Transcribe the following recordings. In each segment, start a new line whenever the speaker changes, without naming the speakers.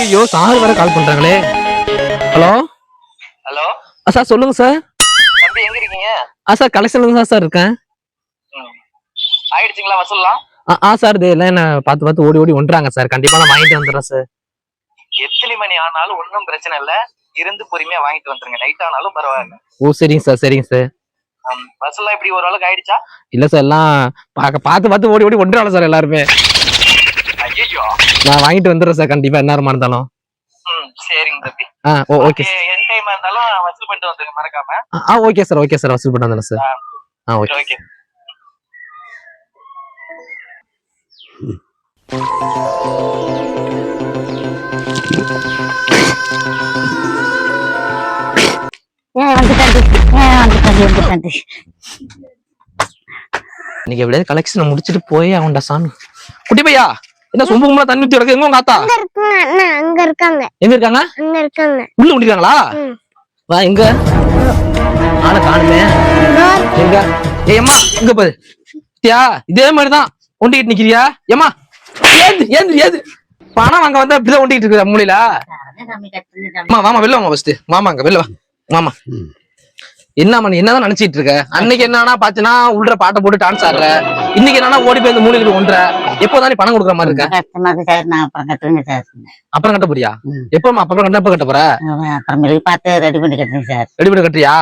ஐயோ சார் வேற கால் பண்றாங்களே. ஹலோ?
ஹலோ?
சார் சொல்லுங்க சார்.
தம்பி எங்க இருக்கீங்க?
ஆ சார் கலெக்ஷன்ல தான் சார் இருக்கேன்.
ஆயிடுச்சுங்களா வசூல்லாம்?
ஆ சார் இது எல்லாம் என்ன பார்த்து பார்த்து ஓடி ஓடி ஒன்றாங்க சார். கண்டிப்பா நான் வாங்கிட்டு வந்துடுறேன் சார்.
எத்தனை மணி ஆனாலும் ஒன்றும் பிரச்சனை இல்ல. இருந்து பொறுமையா வாங்கிட்டு வந்துருங்க. நைட் ஆனாலும் பரவாயில்ல.
ஓ சரிங்க சார் சரிங்க சார்.
ம், வசூல்லாம் இப்படி ஓரளவுக்கு ஆயிடுச்சா?
இல்ல சார் எல்லாம் பார்க்க பார்த்து பார்த்து ஓடி ஓடி ஒன்றாங்க சார் எல்லாருமே. நான் வாங்கிட்டு வந்துடுறேன் சார். கண்டிப்பா என்ன இருந்தாலும்.
ம் சரிங்க தம்பி.
ஆ ஓ ஓகே
பண்ணிட்டு
ஆ ஓகே சார் ஓகே சார் வசூல் பண்ண வந்துடுறேன் சார். ஆ ஓகே. இன்னைக்கு எப்படியாவது கலெக்ஷனை முடிச்சிட்டு போய் அவன்டா சாமி. குட்டி பையா? என்ன சொம்பு கும்பலா தண்ணி ஊத்தி கிடக்கு? எங்க உங்க ஆத்தா?
அங்க இருக்காங்க அங்க
எங்க இருக்காங்க?
அங்க இருக்காங்க.
உள்ள முடிக்கிறாங்களா
ம்.
வா எங்க ஆளை காணுமே. எங்க? ஏய் அம்மா எங்க பாரு. தியா இதே மாதிரிதான் ஒண்டிக்கிட்டு நிக்கிறியா? ஏமா ஏந்து ஏந்து ஏந்து. பணம் வாங்க வந்தா இப்படிதான் ஒண்டிக்கிட்டு இருக்கிற மூலையில? அம்மா வாமா வெளில வாமா ஃபர்ஸ்ட் வாமா அங்க வெளில வா. வாமா என்னம்மா நீ என்னதான் நினைச்சிட்டு இருக்க? அன்னைக்கு என்னன்னா பாத்தீங்கன்னா உள்ள பாட்டை போட்டு டான்ஸ் ஆடுற. இன்னைக்கு என்னன்னா ஓடி போய் இந்த மூலையில ஒன்ற எப்போதான் பணம் கொடுக்குற மாதிரி இருக்க?
கஷ்டமா இருக்கு சார் நான் அப்புறம் கட்டுறேங்க சார்.
அப்புறம் கட்ட போறியா?
ம்.
எப்பமா அப்புறம் கட்ட எப்ப கட்ட போற?
அப்புறமேலுக்கு பார்த்து ரெடி பண்ணி கட்டுறேங்க சார்.
ரெடி பண்ணி கட்டுறியா?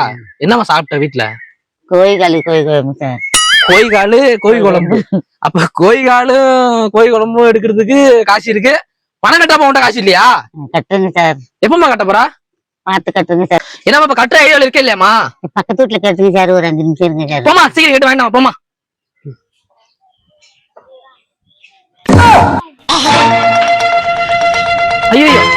என்னம்மா சாப்பிட்ட வீட்டுல
கோழி களி கோழி குழம்பு சார்.
கோழி காலு கோழி குழம்பு அப்ப கோழி காலும் கோழி குழம்பும் எடுக்கிறதுக்கு காசு இருக்கு. பணம் கட்டாம உன்ட்ட காசு இல்லையா?
கட்டுறேங்க சார்.
எப்பமா கட்ட போறா?
பார்த்து கட்டுறேங்க சார்.
என்னம்மா இப்ப கட்டுற ஐடியா இருக்கே இல்லையாமா
பக்கத்து வீட்டுல கட்டுங்க சார் ஒரு அஞ்சு நிமிஷம் இருங்க சார்.
போமா சீக்கிரம் கேட்டு வேண்டாம் போமா ஐயோ